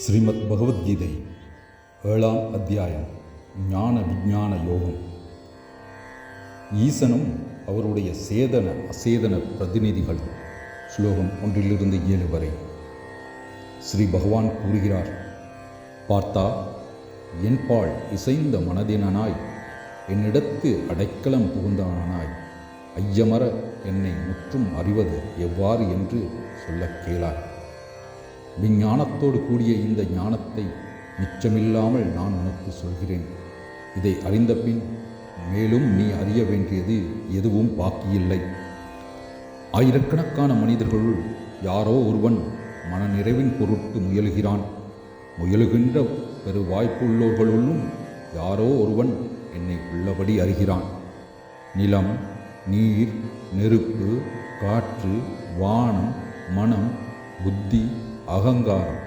ஸ்ரீமத் பகவத்கீதை ஏழாம் அத்தியாயம் ஞான விஞ்ஞான யோகம். ஈசனும் அவருடைய சேதன அசேதன பிரதிநிதிகள். ஸ்லோகம் ஒன்றிலிருந்து ஏழு வரை. ஸ்ரீ பகவான் கூறுகிறார் பார்த்தா என்பாள் இசைந்த மனதினனாய் என்னிடத்து அடைக்கலம் புகுந்தவனாய் ஐயமர என்னை முற்றும் அறிவது எவ்வாறு என்று சொல்லக் கேளாய் விஞ்ஞானத்தோடு கூடிய இந்த ஞானத்தை மிச்சமில்லாமல் நான் உனக்கு சொல்கிறேன். இதை அறிந்த பின் மேலும் நீ அறிய வேண்டியது எதுவும் பாக்கியில்லை. ஆயிரக்கணக்கான மனிதர்களுள் யாரோ ஒருவன் மனநிறைவின் பொருட்டு முயலுகிறான். முயலுகின்ற பெரு வாய்ப்புள்ளோர்களுள்ளும் யாரோ ஒருவன் என்னை உள்ளபடி அறிகிறான். நிலம் நீர் நெருப்பு காற்று வானம் மனம் புத்தி அகங்காரம்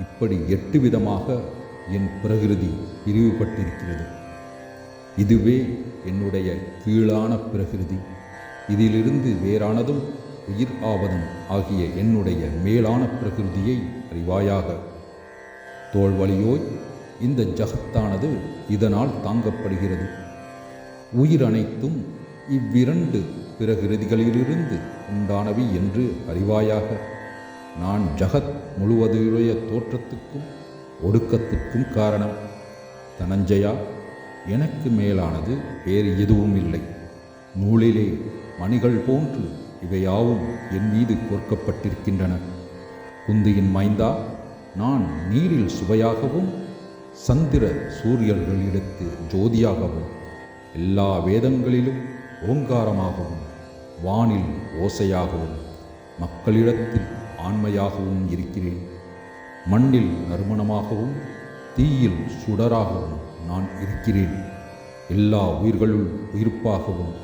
இப்படி எட்டு விதமாக என் பிரகிருதி பிரிவுபட்டிருக்கிறது. இதுவே என்னுடைய கீழான பிரகிருதி. இதிலிருந்து வேறானதும் உயிர் ஆவதும் ஆகிய என்னுடைய மேலான பிரகிருதியை அறிவாயாக. தோல்வழியோய் இந்த ஜகத்தானது இதனால் தாங்கப்படுகிறது. உயிர் அனைத்தும் இவ்விரண்டு பிரகிருதிகளிலிருந்து உண்டானவை என்று அறிவாயாக. நான் ஜகத் முழுவதுடைய தோற்றத்துக்கும் ஒடுக்கத்துக்கும் காரணம் தனஞ்சயா. எனக்கு மேலானது வேறு எதுவும் இல்லை. நூலிலே மணிகள் போன்று இவையாவும் என் மீது கோர்க்கப்பட்டிருக்கின்றன. குந்தியின் மைந்தா நான் நீரில் சுவையாகவும் சந்திர சூரியர்களிடத்து ஜோதியாகவும் எல்லா வேதங்களிலும் ஓங்காரமாகவும் வானில் ஓசையாகவும் மக்களிடத்தில் ஆண்மையாகவும் இருக்கிறேன். மண்ணில் நறுமணமாகவும் தீயில் சுடராகவும் நான் இருக்கிறேன். எல்லா உயிர்களுள் உயிர்ப்பாகவும்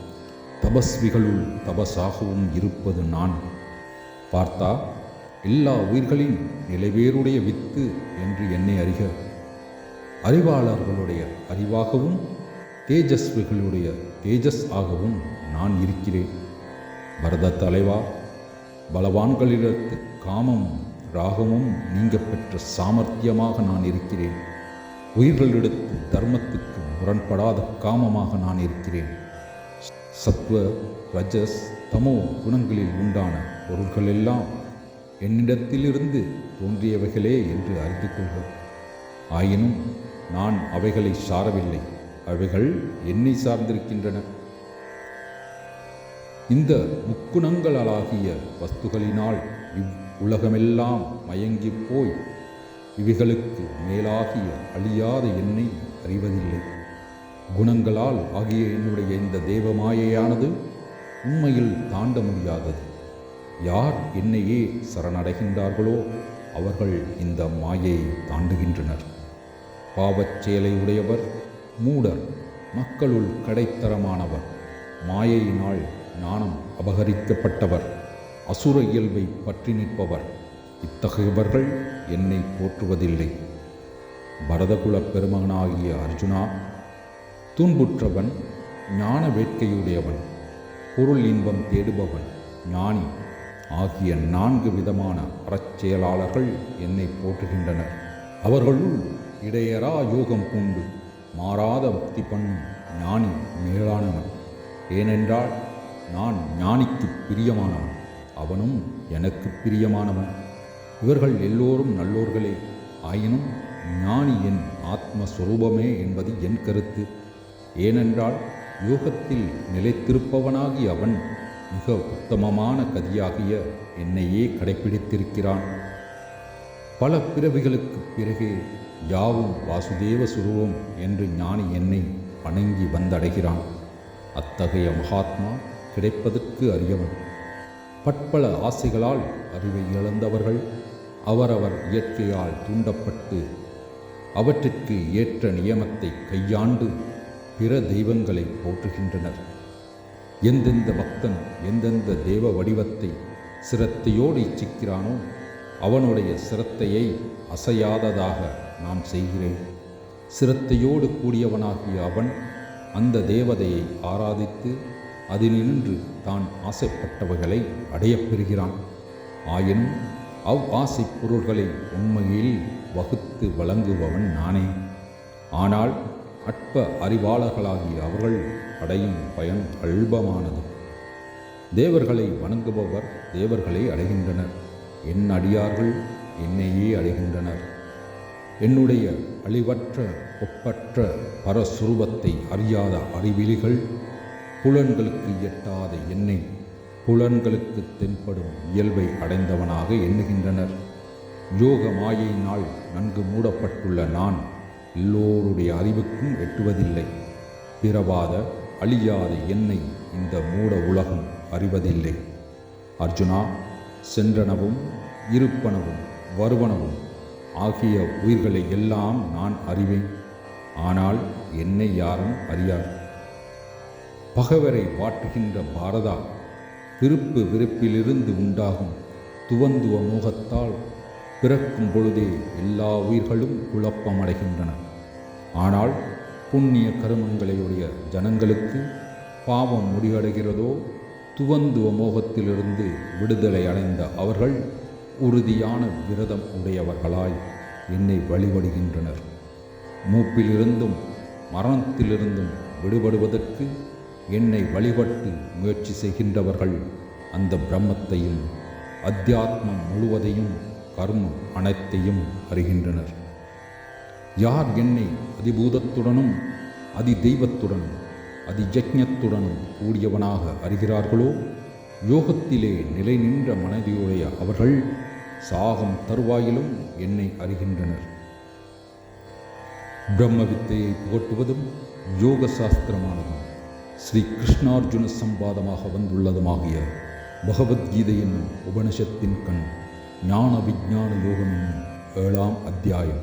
தபஸ்விகளுள் தபஸாகவும் இருப்பது நான். பார்த்தா எல்லா உயிர்களின் நிலைவேறுடைய வித்து என்று என்னை அறிக. அறிவாளர்களுடைய அறிவாகவும் தேஜஸ்விகளுடைய தேஜஸ் ஆகவும் நான் இருக்கிறேன். பரத தலைவா பலவான்களிடத்து காமமும் ராகமும் நீங்க பெற்ற சாமர்த்தியமாக நான் இருக்கிறேன். உயிர்களிடத்து தர்மத்துக்கு முரண்படாத காமமாக நான் இருக்கிறேன். சத்வ ரஜஸ் தமோ குணங்களில் உண்டான பொருள்களெல்லாம் என்னிடத்திலிருந்து தோன்றியவைகளே என்று அறிந்து கொள்வோம் ஆயினும் நான் அவைகளை சாரவில்லை. அவைகள் என்னை சார்ந்திருக்கின்றன. இந்த முக்குணங்களாகிய வஸ்துகளினால் இவ் உலகமெல்லாம் மயங்கி போய் இவைகளுக்கு மேலாகிய அழியாத என்னை அறிவதில்லை. குணங்களால் ஆகிய என்னுடைய இந்த தேவமாயையானது உண்மையில் தாண்ட முடியாதது. யார் என்னையே சரணடைகின்றார்களோ அவர்கள் இந்த மாயையை தாண்டுகின்றனர். பாவச்சேலை உடையவர் மூடர் மக்களுள் கடைத்தரமானவர் மாயையினால் ஞானம் அபகரிக்கப்பட்டவர். அசுர இயல்பை பற்றி நிற்பவர். இத்தகையவர்கள் என்னை போற்றுவதில்லை. பரதகுலப் பெருமகனாகிய அர்ஜுனா துன்புற்றவன் ஞான வேட்கையுடையவன் பொருள் இன்பம் தேடுபவன் ஞானி ஆகிய நான்கு விதமான அறச்செயலாளர்கள் என்னை போற்றுகின்றனர். அவர்களுள் இடையரா யோகம் பூண்டு மாறாத பக்தி பண்ணும் ஞானி மேலானவன். ஏனென்றால் நான் ஞானிக்கு பிரியமானவன். அவனும் எனக்கு பிரியமானவன். இவர்கள் எல்லோரும் நல்லோர்களே ஆயினும் ஞானி என் ஆத்மஸ்வரூபமே என்பது என் கருத்து. ஏனென்றால் யோகத்தில் நிலைத்திருப்பவனாகி அவன் மிக உத்தமமான கதியாகிய என்னையே கடைப்பிடித்திருக்கிறான். பல பிறவிகளுக்கு பிறகே யாவும் வாசுதேவ சுரூபம் என்று ஞானி என்னை வணங்கி வந்தடைகிறான். அத்தகைய மகாத்மா கிடைப்பதற்கு அறியவன். பட்பல ஆசைகளால் அறிவை இழந்தவர்கள் அவரவர் இயற்கையால் தூண்டப்பட்டு அவற்றிற்கு ஏற்ற நியமத்தை கையாண்டு பிற தெய்வங்களை போற்றுகின்றனர். எந்தெந்த பக்தன் எந்தெந்த தேவ வடிவத்தை சிரத்தையோடு இச்சிக்கிறானோ அவனுடைய சிரத்தையை அசையாததாக நான் செய்கிறேன். சிரத்தையோடு கூடியவனாகிய அவன் அந்த தேவதையை ஆராதித்து அதினின்று தான் ஆசைப்பட்டவைகளை அடையப் பெறுகிறான். ஆயினும் அவ் ஆசை பொருள்களை உண்மையில் வகுத்து வழங்குபவன் நானே. ஆனால் அற்ப அறிவாளர்களாகிய அவர்கள் அடையும் பயன் அல்பமானது. தேவர்களை வணங்குபவர் தேவர்களை அடைகின்றனர். என் அடியார்கள் என்னையே அடைகின்றனர். என்னுடைய அழிவற்ற ஒப்பற்ற பரஸ்வரூபத்தை அறியாத அறிவிலிகள் புலன்களுக்கு எட்டாத என்னை புலன்களுக்கு தென்படும் இயல்பை அடைந்தவனாக எண்ணுகின்றனர். யோக மாயையினால் நன்கு மூடப்பட்டுள்ள நான் எல்லோருடைய அறிவுக்கும் எட்டுவதில்லை. பிறவாத அழியாத என்னை இந்த மூட உலகம் அறிவதில்லை. அர்ஜுனா சென்றனவும் இருப்பனவும் வருவனவும் ஆகிய உயிர்களை எல்லாம் நான் அறிவேன். ஆனால் என்னை யாரும் அறியார் பகவரை வாட்டுகின்ற பாரதா விருப்பு விருப்பிலிருந்து உண்டாகும் துவந்துவ மோகத்தால் பிறக்கும் பொழுதே எல்லா உயிர்களும் குழப்பமடைகின்றன. ஆனால் புண்ணிய கருமங்களையுடைய ஜனங்களுக்கு பாவம் முடிவடைகிறதோ துவந்துவ மோகத்திலிருந்து விடுதலை அடைந்த அவர்கள் உறுதியான விரதம் உடையவர்களாய் என்னை வழிபடுகின்றனர். மூப்பிலிருந்தும் மரணத்திலிருந்தும் விடுபடுவதற்கு என்னை வழிபட்டு முயற்சி செய்கின்றவர்கள் அந்த பிரம்மத்தையும் அத்தியாத்மம் முழுவதையும் கர்மம் அனைத்தையும் அறிகின்றனர். யார் என்னை அதிபூதத்துடனும் அதி தெய்வத்துடனும் அதி கூடியவனாக அறிகிறார்களோ? யோகத்திலே நிலை நின்ற மனதியுடைய அவர்கள் சாகம் தருவாயிலும் என்னை அறிகின்றனர். பிரம்ம வித்தையை புகட்டுவதும் யோக சாஸ்திரமானதும் ஸ்ரீ கிருஷ்ணார்ஜுன சம்பாதமாக வந்துள்ளதுமாகிய பகவத்கீதையின் உபனிஷத்தின் கண் ஞான விஞ்ஞான யோகம் ஏழாம் அத்தியாயம்.